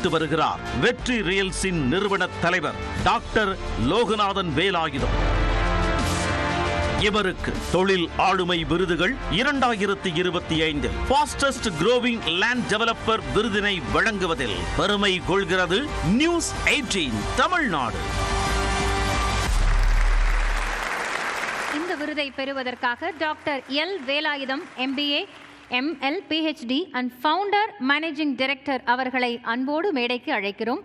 வைத்து வருகிறார். வெற்றி ரியல்ஸின் நிறுவன தலைவர் டாக்டர் லோகநாதன் வேலாயுதம். இவருக்கு தொழில் ஆளுமை விருதுகள் இரண்டாயிரத்தி இருபத்தி ஐந்தில் ஃபாஸ்டஸ்ட் குரோவிங் லேண்ட் டெவலப்பர் விருதினை வழங்குவதில் பெருமை கொள்கிறது நியூஸ் 18 தமிழ்நாடு. இந்த விருதை பெறுவதற்காக doctor L Velayudham MBA ML PhD and founder managing director அவர்களை அன்போடு மேடைக்கு அழைக்கிறோம்.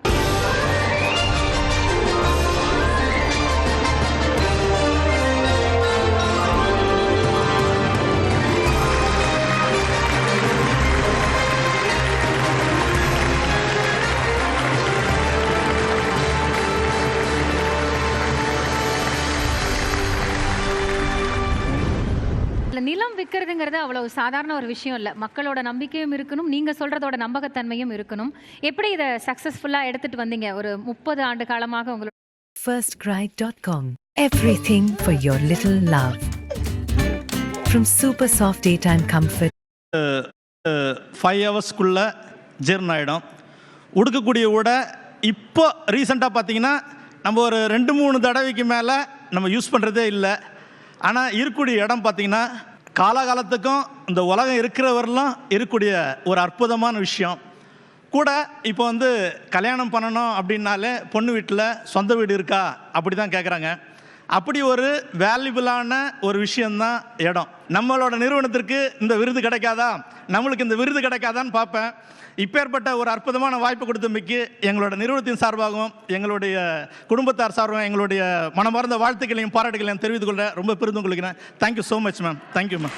நிலம் விற்கிறதுங்கிறது அவ்வளவு சாதாரண ஒரு விஷயம் இல்லை. மக்களோட நம்பிக்கையும் இருக்கணும் நீங்க சொல்றதோட நம்பகத்தன்மையும் இருக்கணும். எப்படி இதை சக்சஸ்ஃபுல்லா எடுத்துட்டு வந்தீங்க? ஒரு முப்பது ஆண்டு காலமாக உங்களோட firstcry.com. Everything for your little love. From super soft daytime comfort. Five ஹவர்ஸ்க்குள்ளே ஜீர்ணம் ஆகிடும் உடுக்கக்கூடிய உடை இப்போ ரீசெண்டாக பார்த்தீங்கன்னா நம்ம ஒரு ரெண்டு மூணு தடவைக்கு மேலே நம்ம யூஸ் பண்ணுறதே இல்லை. ஆனால் இருக்கக்கூடிய இடம் பார்த்தீங்கன்னா காலகாலத்துக்கும் இந்த உலகம் இருக்கிறவரெல்லாம் இருக்கக்கூடிய ஒரு அற்புதமான விஷயம். கூட இப்போ வந்து கல்யாணம் பண்ணணும் அப்படின்னாலே பொண்ணு வீட்டில் சொந்த வீடு இருக்கா? அப்படி தான் கேட்குறாங்க அப்படி ஒரு வேல்யூபிளான ஒரு விஷயந்தான் இடம். நம்மளோட நிறுவனத்திற்கு இந்த விருது கிடைக்காதா? நம்மளுக்கு இந்த விருது கிடைக்காதான்னு பார்ப்பேன். இப்பேற்பட்ட ஒரு அற்புதமான வாய்ப்பு கொடுத்தமைக்கு எங்களோட நிறுவனத்தின் சார்பாகவும் எங்களுடைய குடும்பத்தார் சார்பாகவும் எங்களுடைய மனமார்ந்த வாழ்த்துக்களையும் பாராட்டுகளையும் தெரிவித்துக் கொள்ள ரொம்ப பெருந்தும் கொள்கிறேன். Thank you so much ma'am thank you ma'am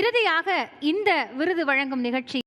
இறுதியாக இந்த விருது வழங்கும் நிகழ்ச்சி